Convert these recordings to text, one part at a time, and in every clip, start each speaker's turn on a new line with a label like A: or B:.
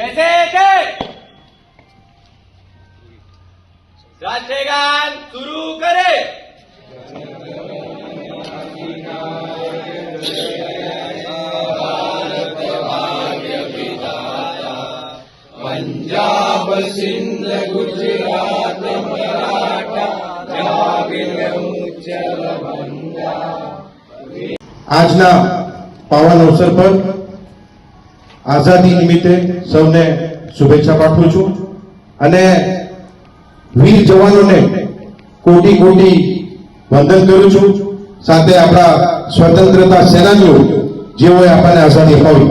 A: जैसे कि राष्ट्रगान शुरू करे पंजाब सिंध गुजरात मराठा
B: આજના પાવન અવસર પર આઝાદી નિમિત્તે સૌને શુભેચ્છા પાઠવું છું. અને વીર જવાનોને કોટી કોટી વંદન કરું છું. સાથે આપણા સ્વતંત્રતા સેનાનીઓ, જેઓએ આપણને આઝાદી અપાવી.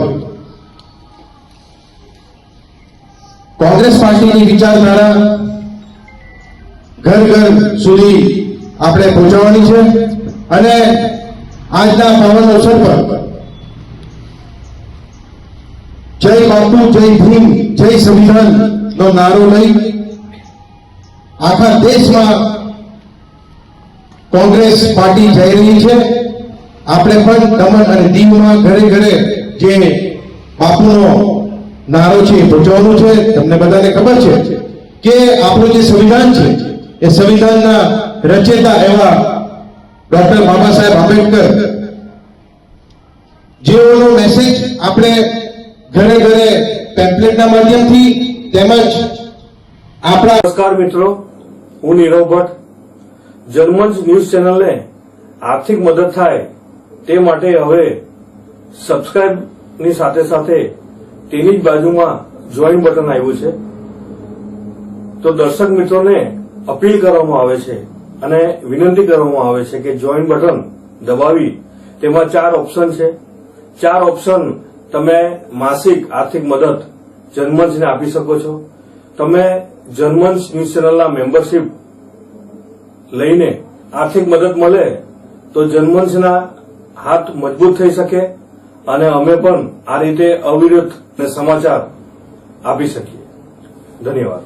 B: કોંગ્રેસ પાર્ટીની વિચારધારા ઘર ઘર સુધી આપણે પહોંચાડવાની છે. અને આજના પાવન અવસર પર જય બાપુ, જય ભીમ, જય સંવિધાન નો નારો લઈ આખા દેશમાં કોંગ્રેસ પાર્ટી જઈ રહી છે. આપણે પણ દમણ અને દીવમાં ઘરે ઘરે જે બાપુનો નારો છે ભજવાનું છે. તમને બધાને ખબર છે કે આપણું જે સંવિધાન છે, એ સંવિધાનના રચેતા એવા ડોક્ટર બાબા સાહેબ આંબેડકર જેઓનો મેસેજ આપણે ઘરે ઘરે પેમ્પલેટના માધ્યમથી તેમજ આપણા
C: નમસ્કાર મિત્રો, હું નીરવ ભટ્ટ. જર્મન ન્યૂઝ ચેનલને આર્થિક મદદ થાય તે માટે હવે સબસ્ક્રાઇબની સાથે સાથે તેની જ બાજુમાં જોઈન બટન આવ્યું છે. તો દર્શક મિત્રોને અપીલ કરવામાં આવે છે અને વિનંતી કરવામાં આવે છે કે જોઈન બટન દબાવી. તેમાં ચાર ઓપ્શન છે. ચાર ઓપ્શન તમે માસિક આર્થિક મદદ જનમંચને આપી શકો છો. તમે જનમંચ ન્યૂઝ ચેનલના મેમ્બરશીપ લઈને આર્થિક મદદ મળે તો જનમંચના હાથ મજબૂત થઈ શકે અને અમે પણ આ રીતે અવિરત સમાચાર આપી શકીએ. ધન્યવાદ.